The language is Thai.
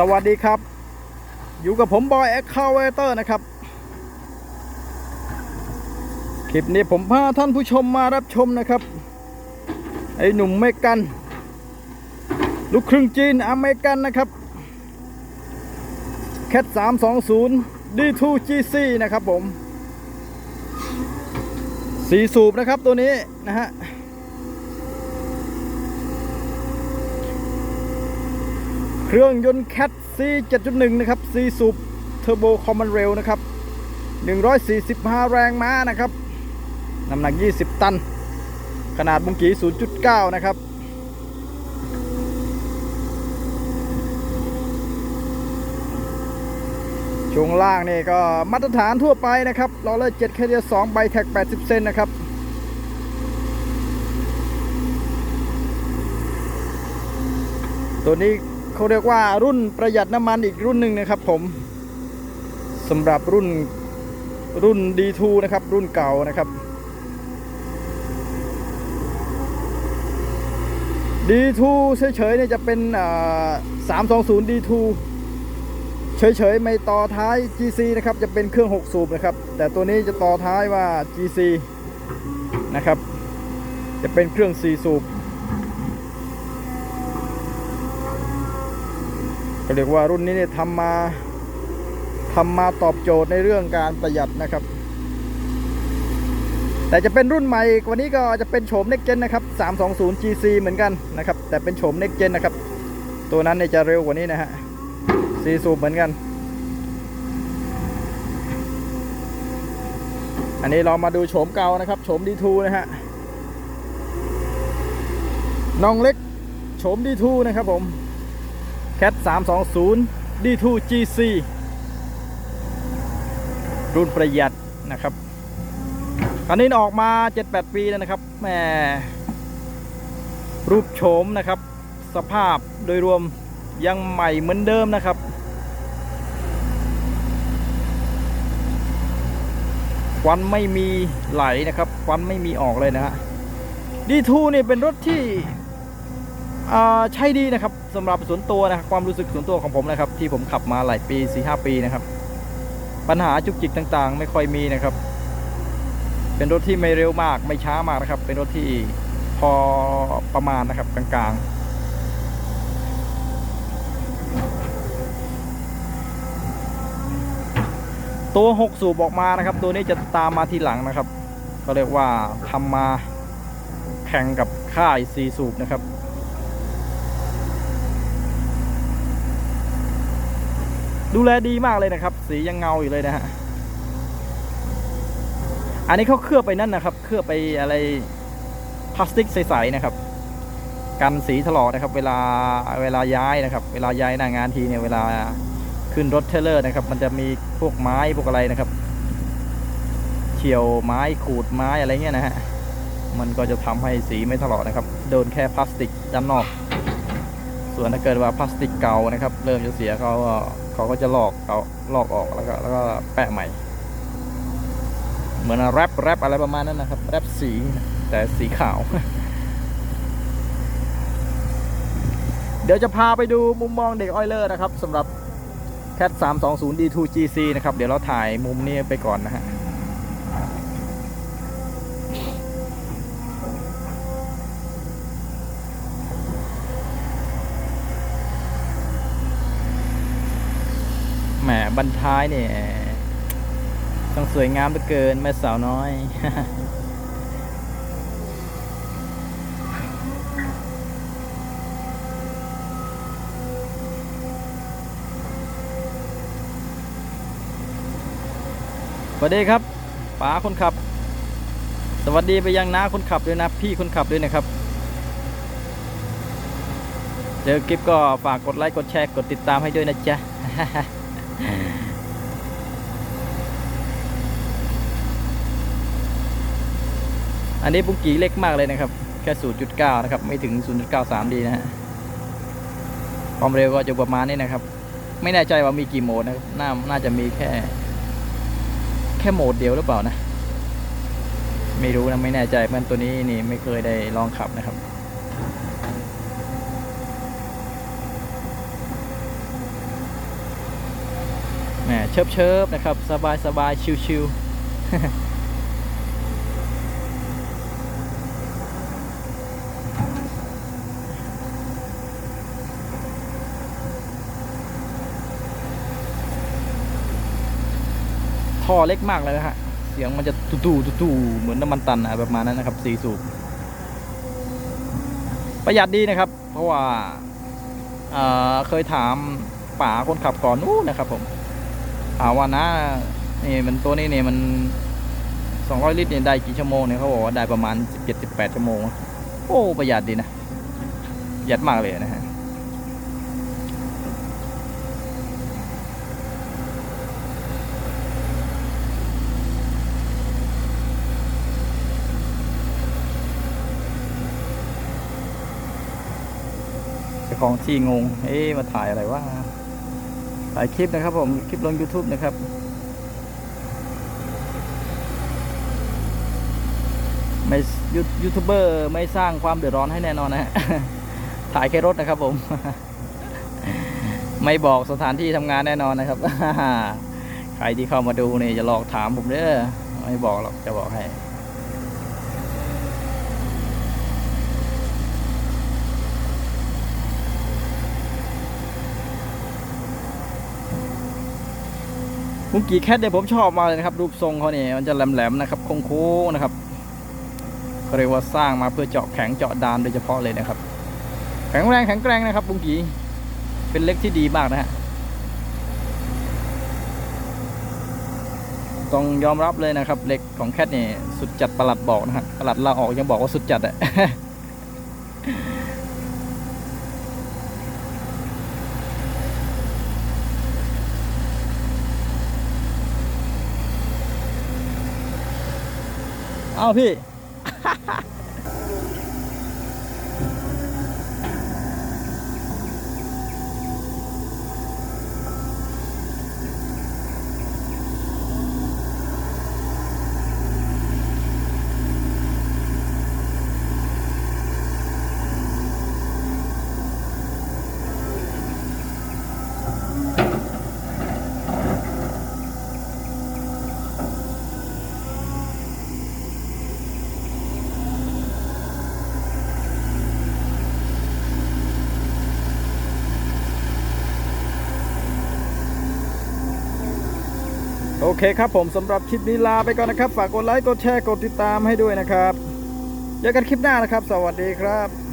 สวัสดีครับ อยู่กับผมบอยแอคคาเวเตอร์นะครับ คลิปนี้ผมพาท่านผู้ชมมารับชมนะครับ ไอ้หนุ่มเมกัน ลูกครึ่งจีนอเมริกันนะครับแคท320 D2GC นะครับผมสีสูบนะครับตัวนี้นะฮะ เครื่องยนต์แคท C 7.1 นะครับ C สูบเทอร์โบคอมมอนเรลนะครับ 145 แรงม้านะครับ น้ำหนัก 20 ตัน ขนาดบุงกี0.9 นะครับ ช่วงล่างนี่ก็มาตรฐานทั่วไปนะครับล้อเลอร์7แคเดีย2ใบแท็ก 80 เซนนะครับตัวนี้ เขาเรียกว่ารุ่นประหยัดน้ำมันอีกรุ่นหนึ่งนะครับ ผมสำหรับรุ่นรุ่น D2 นะครับ รุ่นเก่านะครับ D2 เฉยๆเนี่ยจะเป็นอ่า320 D2 เฉยๆไม่ต่อท้าย GC นะครับ จะเป็นเครื่อง 6 สูบนะครับ แต่ตัวนี้จะต่อท้ายว่า GC นะครับ จะเป็นเครื่อง 4 สูบ ก็เรียกว่ารุ่นนี้เนี่ยทำมาทำมาตอบโจทย์ในเรื่องการประหยัดนะครับ แต่จะเป็นรุ่นใหม่กว่านี้ก็จะเป็นโฉม Next Gen นะครับ 320 GC เหมือนกันนะครับ แต่เป็นโฉม Next Gen นะครับ ตัวนั้นเนี่ยจะเร็วกว่านี้นะฮะซีซูเหมือนกัน อันนี้เรามาดูโฉมเก่านะครับโฉม D2 นะฮะน้องเล็กโฉม D2 นะครับผม แคท320 D2 GC รุ่นประหยัดนะครับคันนี้ออกมา 7-8 ปีแล้วนะครับแหมรูปโฉมนะครับ สภาพโดยรวมยังใหม่เหมือนเดิมนะครับ ควันไม่มีไหลนะครับ ควันไม่มีออกเลยนะฮะ D2 นี่เป็นรถที่ ใช่ดีนะครับสำหรับส่วนตัวนะครับความรู้สึกส่วนตัวของผมนะครับ ที่ผมขับมาหลายปี4 5ปีนะครับ ปัญหาจุกจิกต่างๆ ไม่ค่อยมีนะครับ เป็นรถที่ไม่เร็วมากไม่ช้ามากนะครับ เป็นรถที่พอประมาณนะครับกลางๆตัว 6 สูบออกมานะครับ ตัวนี้จะตามมาทีหลังนะครับ ก็เรียกว่าทำมาแข่งกับค่าย 4 สูบนะครับ ดูแลดีมากเลยนะครับ สียังเงาอยู่เลยนะฮะอันนี้เขาเคลือบไปนั่นนะครับ เคลือบไปอะไรพลาสติกใสๆนะครับ กันสีถลอกนะครับ เวลาเวลาย้ายนะครับ เวลาย้ายหน้างานทีเนี่ยเวลาขึ้นรถเทเลอร์นะครับ มันจะมีพวกไม้พวกอะไรนะครับเฉียวไม้ขูดไม้อะไรเงี้ยนะฮะมันก็จะทำให้สีไม่ถลอกนะครับ โดนแค่พลาสติกด้านนอก ส่วนถ้าเกิดว่าพลาสติกเก่านะครับ เริ่มจะเสียเขาก็ เขาก็จะลอกเอาลอกออกแล้วก็แล้วก็แปะใหม่ เหมือนแรปแรปอะไรประมาณนั้นนะครับแรปสีแต่สีขาว เดี๋ยวจะพาไปดูมุมมองเด็กออยเลอร์นะครับสำหรับ Cat 320 D2 GC นะครับ เดี๋ยวเราถ่ายมุมนี้ไปก่อนนะฮะ บรรท้ายเนี่ยต้องสวยงามเหลือเกินแม่สาวน้อย สวัสดีครับป๋าคนขับ สวัสดีไปยังน้าคนขับด้วยนะ พี่คนขับด้วยนะครับ เจอคลิปก็ฝากกดไลค์กดแชร์กดติดตามให้ด้วยนะจ๊ะ อันนี้ปุงกีเล็กมากเลยนะครับ แค่ 0.9 นะครับ ไม่ถึง 0.93 ดีนะฮะความเร็วก็จะประมาณนี้นะครับ ไม่แน่ใจว่ามีกี่โหมดนะครับน่าน่าจะมีแค่ แค่โหมดเดียวหรือเปล่านะ ไม่รู้นะไม่แน่ใจมันตัวนี้นี่ไม่เคยได้ลองขับนะครับแหมเชิบเชิบนะครับ สบายสบายชิวชิวๆ ท่อเล็กมากเลยนะฮะ เสียงมันจะตู้ตู้ตู้ตู้เหมือนน้ำมันตันอะประมาณนั้นนะครับสี่สูบประหยัดดีนะครับ เพราะว่าเเคยถามป๋าคนขับก่อนนู้นนะครับผมถามว่านะนี่มันตัวนี้เนี่ยมัน200ลิตรเนี่ยได้กี่ชั่วโมงเนี่ยเขาบอกว่าได้ประมาณ17-18ชั่วโมง โอ้ประหยัดดีนะประหยัดมากเลยนะฮะาของที่งง เอ๊มาถ่ายอะไรวะถ่ายคลิปนะครับผมคลิปลง YouTube นะครับไม่ยูยูทูบเบอร์ไม่สร้างความเดือดร้อนให้แน่นอนนะฮะถ่ายแค่รถนะครับผม ไม่บอกสถานที่ทำงานแน่นอนนะครับใครที่เข้ามาดูเนี่ยจะหลอกถามผมเด้อไม่บอกหรอกจะบอกให้ มุงกีแคทเนี่ยผมชอบมากเลยนะครับ รูปทรงเขาเนี่ยมันจะแหลมๆนะครับโค้งๆนะครับเขาเรียกว่าสร้างมาเพื่อเจาะแข็งเจาะดานโดยเฉพาะเลยนะครับ แข็งแรงแข็งแกร่งนะครับบุงกีเป็นเล็กที่ดีมากนะฮะต้องยอมรับเลยนะครับเหล็กของแคทเนี่ยสุดจัดประหลัดบอกนะฮะประหลัดลาออกยังบอกว่าสุดจัดอะ เอาพี่ โอเคครับผมสำหรับคลิปนี้ลาไปก่อนนะครับ ฝากกดไลค์ กดแชร์ กดติดตามให้ด้วยนะครับเจอกันคลิปหน้านะครับ สวัสดีครับ